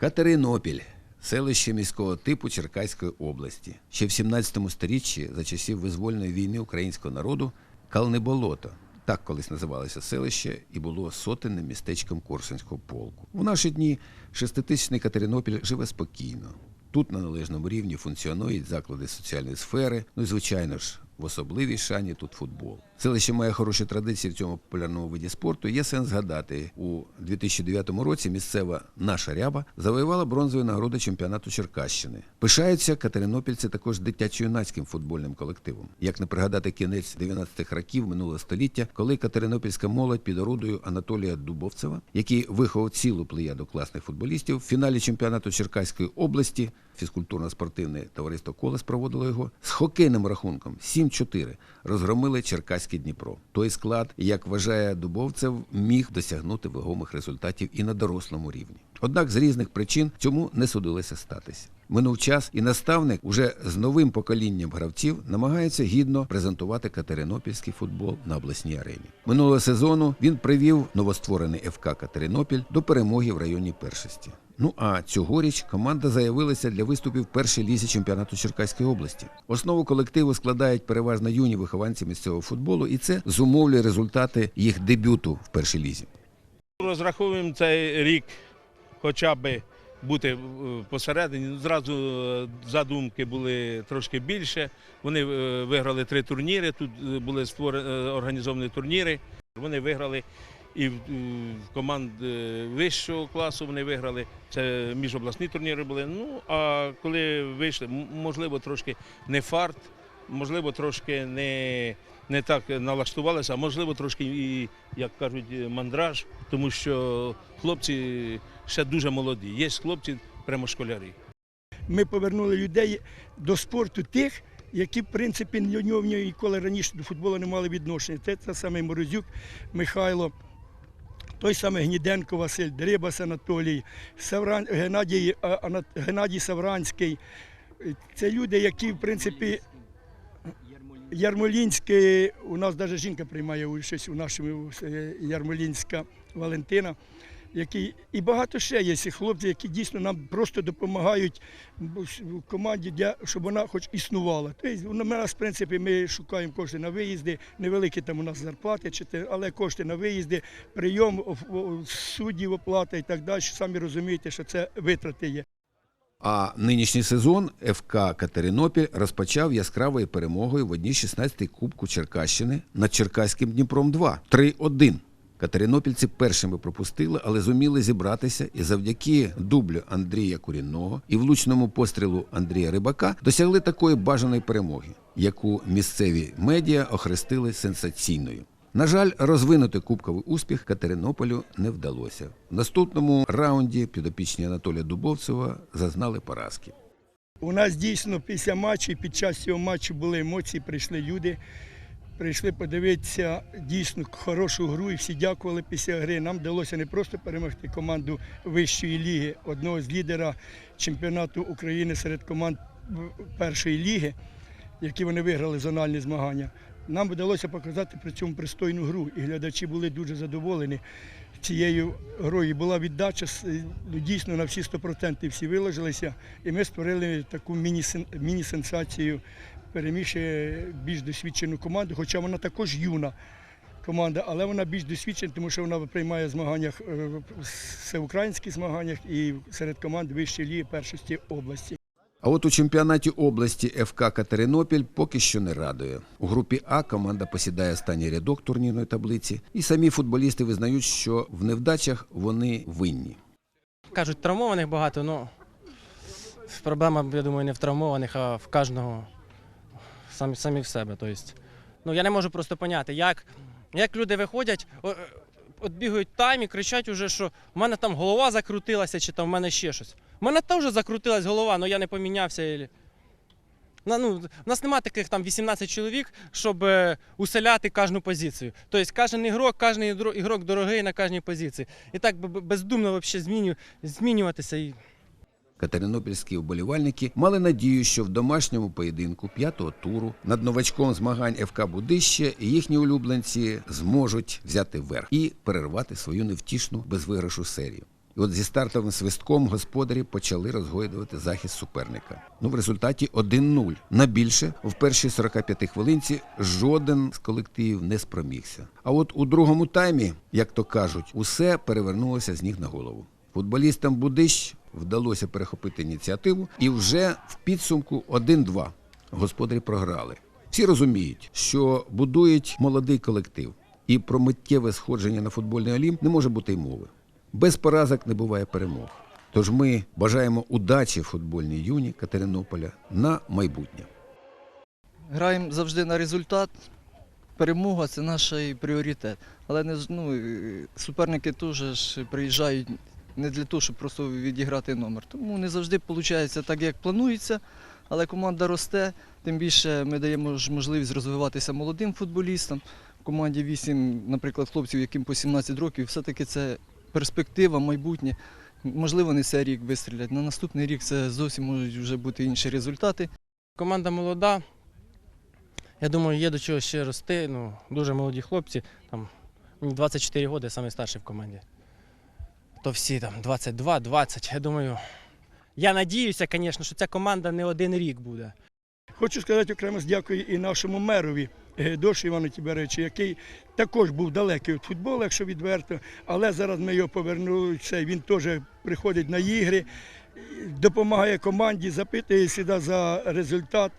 Катеринопіль. Селище міського типу Черкаської області. Ще в 17 сторіччі, за часів визвольної війни українського народу, Калнеболото. Так колись називалося селище і було сотенним містечком Корсунського полку. У наші дні шеститисячний Катеринопіль живе спокійно. Тут на належному рівні функціонують заклади соціальної сфери. Ну і звичайно ж, в особливій шані тут футбол. Селище має хороші традиції в цьому популярному виді спорту. Є сенс згадати, у 2009 році місцева наша ряба завоювала бронзову нагороду чемпіонату Черкащини. Пишаються катеринопільці також дитячо-юнацьким футбольним колективом. Як не пригадати кінець 90-х років минулого століття, коли катеринопільська молодь під орудою Анатолія Дубовцева, який виховав цілу плеяду класних футболістів, в фіналі чемпіонату Черкаської області фізкультурно-спортивне товариство Колес проводило його з хокейним рахунком 7-4 розгромили Черкаський Дніпро. Той склад, як вважає Дубовцев, міг досягнути вагомих результатів і на дорослому рівні. Однак з різних причин цьому не судилося статися. Минув час, і наставник уже з новим поколінням гравців намагається гідно презентувати катеринопільський футбол на обласній арені. Минулого сезону він привів новостворений ФК Катеринопіль до перемоги в районній першості. Ну а цьогоріч команда заявилася для виступів першій лізі чемпіонату Черкаської області. Основу колективу складають переважно юні вихованці місцевого футболу, і це зумовлює результати їх дебюту в першій лізі. Розраховуємо цей рік хоча б бути е, посередині. Ну, Зразу е, задумки були трошки більше. Вони е, виграли три турніри. Тут були створені організовані турніри. Вони виграли і в команд е, вищого класу вони виграли. Це міжобласні турніри були. Ну а коли вийшли, можливо, трошки не фарт, можливо, трошки не, не так налаштувалися, а можливо, трошки і, як кажуть, мандраж, тому що хлопці ще дуже молоді. Є хлопці прямо школярі. ми повернули людей до спорту тих, які, в принципі, до нього ніколи раніше до футболу не мали відношення. Це, це саме Морозюк Михайло, той самий Гніденко Василь, Дрибас Анатолій, Савран, Геннадій, а, Ана- Геннадій Савранський. Це люди, які, в принципі, Ярмолінський, у нас навіть жінка приймає участь у нашому е, Ярмолінська Валентина, які і багато ще є хлопців, які дійсно нам просто допомагають в команді, для, щоб вона хоч існувала. Тобто у нас, в принципі, ми шукаємо кошти на виїзди, невеликі там у нас зарплати, але кошти на виїзди, прийом суддів, оплата і так далі. Самі розумієте, що це витрати є. А нинішній сезон ФК Катеринопіль розпочав яскравою перемогою в одній 16-й Кубку Черкащини над Черкаським Дніпром 2 3-1. Катеринопільці першими пропустили, але зуміли зібратися і завдяки дублю Андрія Курінного і влучному пострілу Андрія Рибака досягли такої бажаної перемоги, яку місцеві медіа охрестили сенсаційною. На жаль, розвинути кубковий успіх Катеринополю не вдалося. В наступному раунді підопічні Анатолія Дубовцева зазнали поразки. У нас дійсно після матчу, під час цього матчу були емоції, прийшли люди, прийшли подивитися дійсно хорошу гру і всі дякували після гри. Нам вдалося не просто перемогти команду вищої ліги, одного з лідера чемпіонату України серед команд першої ліги, які вони виграли зональні змагання. Нам вдалося показати при цьому пристойну гру, і глядачі були дуже задоволені цією грою. Була віддача ну, дійсно на всі 100% всі виложилися, і ми створили таку міні-сенсацію, перемігши більш досвідчену команду, хоча вона також юна команда, але вона більш досвідчена, тому що вона приймає в змаганнях е, всеукраїнських змаганнях і серед команд вищої ліги першості області. А от у чемпіонаті області ФК Катеринопіль поки що не радує. У групі А команда посідає останній рядок турнірної таблиці, і самі футболісти визнають, що в невдачах вони винні. Кажуть, травмованих багато, ну проблема, я думаю, не в травмованих, а в кожного самі, самі в себе. Тобто, ну, я не можу просто поняти, як, як люди виходять, е, от бігають тайм і кричать уже, що в мене там голова закрутилася, чи там в мене ще щось. У мене теж закрутилась голова, але я не помінявся. Ну, у нас немає таких там 18 чоловік, щоб е, уселяти кожну позицію. Тобто кожен ігрок, кожен ігрок дорогий на кожній позиції. І так бездумно зміню, змінюватися. Катеринопільські вболівальники мали надію, що в домашньому поєдинку п'ятого туру над новачком змагань ФК Будище їхні улюбленці зможуть взяти верх і перервати свою невтішну безвиграшу серію. І от зі стартовим свистком господарі почали розгойдувати захист суперника. Ну, в результаті 1-0. На більше в першій 45 хвилинці жоден з колективів не спромігся. А от у другому таймі, як то кажуть, усе перевернулося з ніг на голову. Футболістам Будищ вдалося перехопити ініціативу, і вже в підсумку 1-2 господарі програли. Всі розуміють, що будують молодий колектив, і про миттєве сходження на футбольний олімп не може бути й мови. Без поразок не буває перемог. Тож ми бажаємо удачі футбольній юні Катеринополя на майбутнє. Граємо завжди на результат. Перемога це наш пріоритет. Але не, ну, суперники теж приїжджають не для того, щоб просто відіграти номер. Тому не завжди виходить так, як планується. Але команда росте, тим більше ми даємо можливість розвиватися молодим футболістам. В команді 8, наприклад, хлопців, яким по 17 років, все-таки це перспектива, майбутнє. Можливо, не цей рік вистрілять. На наступний рік це зовсім можуть вже бути інші результати. Команда молода. Я думаю, є до чого ще рости. Ну, дуже молоді хлопці. Там, 24 роки, самий старший в команді. То всі там 22, 20. Я думаю. Я надіюся, звісно, що ця команда не один рік буде. Хочу сказати окремо дякую і нашому мерові е, Дошу Івану Тіберевичу, який також був далекий від футболу, якщо відверто, але зараз ми його повернули. Він теж приходить на ігри, допомагає команді, запитує сюди за результат.